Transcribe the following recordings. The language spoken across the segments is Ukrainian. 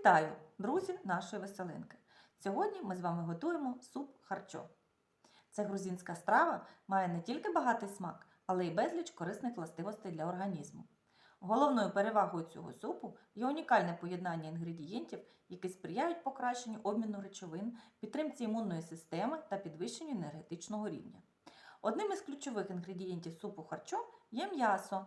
Вітаю, друзі нашої веселинки! Сьогодні ми з вами готуємо суп харчо. Ця грузинська страва має не тільки багатий смак, але й безліч корисних властивостей для організму. Головною перевагою цього супу є унікальне поєднання інгредієнтів, які сприяють покращенню обміну речовин, підтримці імунної системи та підвищенню енергетичного рівня. Одним із ключових інгредієнтів супу харчо є м'ясо,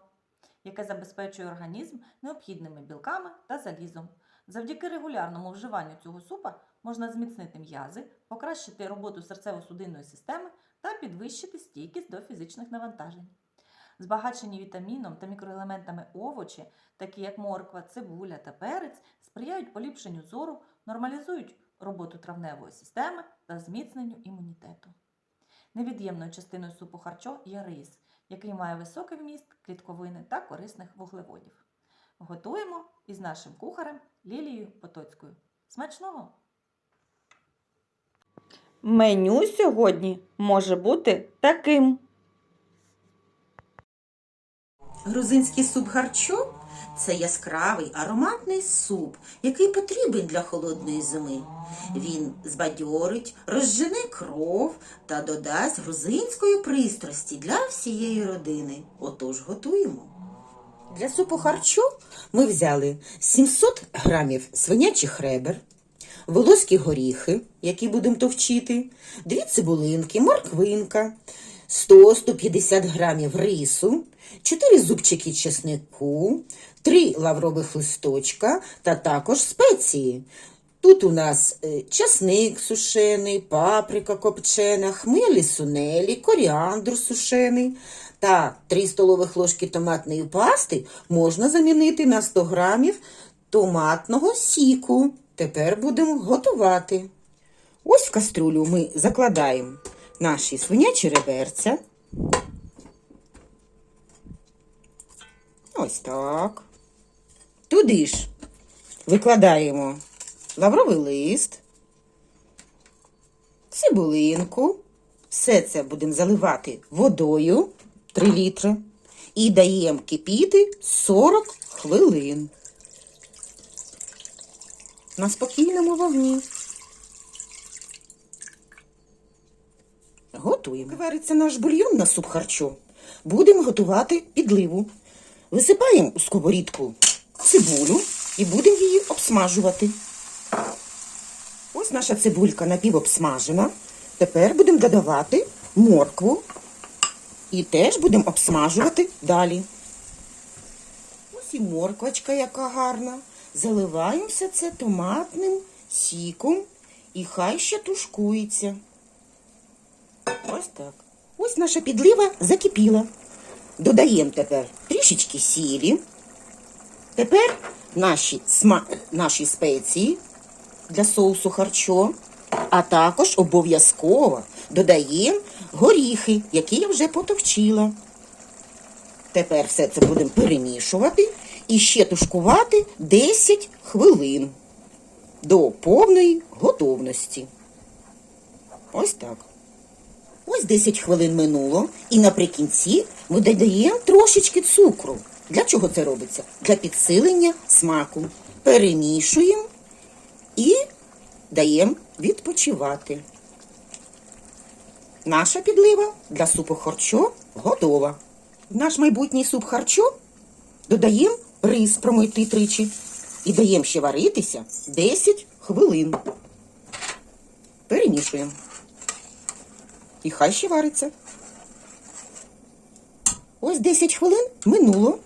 яке забезпечує організм необхідними білками та залізом. Завдяки регулярному вживанню цього супа можна зміцнити м'язи, покращити роботу серцево-судинної системи та підвищити стійкість до фізичних навантажень. Збагачені вітаміном та мікроелементами овочі, такі як морква, цибуля та перець, сприяють поліпшенню зору, нормалізують роботу травневої системи та зміцненню імунітету. Невід'ємною частиною супу харчо є рис, який має високий вміст клітковини та корисних вуглеводів. Готуємо із нашим кухарем Лілією Потоцькою. Смачного! Меню сьогодні може бути таким. Грузинський суп харчо це яскравий ароматний суп, який потрібен для холодної зими. Він збадьорить, розжене кров та додасть грузинської пристрасті для всієї родини. Отож готуємо. Для супу харчо ми взяли 700 грамів свинячих ребер, волоські горіхи, які будемо товчити, дві цибулинки, морквинка, 100-150 грамів рису, 4 зубчики чеснику, 3 лаврових листочка та також спеції. Тут у нас е, часник сушений, паприка копчена, хмелі сунелі, коріандр сушений та 3 столових ложки томатної пасти можна замінити на 100 грамів томатного сіку. Тепер будемо готувати. Ось в каструлю ми закладаємо наші свинячі реберця. Ось так. Туди ж викладаємо лавровий лист, цибулинку. Все це будемо заливати водою 3 літри і даємо кипіти 40 хвилин. На спокійному вогні. Готуємо. Вариться наш бульйон на суп харчо. Будемо готувати підливу. Висипаємо у сковорідку цибулю і будемо її обсмажувати. Ось наша цибулька напівобсмажена. Тепер будемо додавати моркву і теж будемо обсмажувати далі. Ось і морквочка, яка гарна. Заливаємо все це томатним сіком і хай ще тушкується. Ось так. Ось наша підлива закипіла. Додаємо тепер трішечки сілі. Тепер наші, сма... наші спеції для соусу харчо, а також обов'язково додаємо горіхи, які я вже потовчила. Тепер все це будемо перемішувати і ще тушкувати 10 хвилин до повної готовності. Ось так. Ось 10 хвилин минуло, і наприкінці ми додаємо трошечки цукру. Для чого це робиться? Для підсилення смаку. Перемішуємо і даємо відпочивати. Наша підлива для супу харчо готова. В наш майбутній суп харчо додаємо рис промитий тричі і даємо ще варитися 10 хвилин. Перемішуємо. І хай ще вариться. Ось 10 хвилин минуло.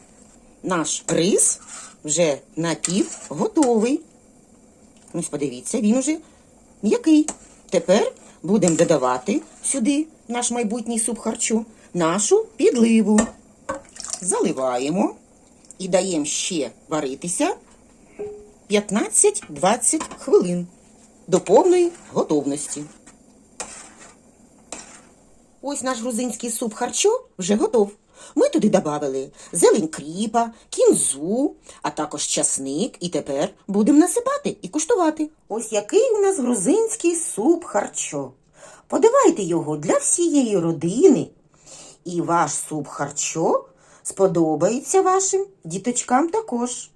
Наш рис вже напів готовий. Ось подивіться, він уже м'який. Тепер будемо додавати сюди наш майбутній суп харчу, нашу підливу. Заливаємо і даємо ще варитися 15-20 хвилин до повної готовності. Ось наш грузинський суп харчо вже готов. Ми туди додали зелень кріпа, кінзу, а також часник. І тепер будемо насипати і куштувати. Ось який у нас грузинський суп харчо. Подавайте його для всієї родини. І ваш суп харчо сподобається вашим діточкам також.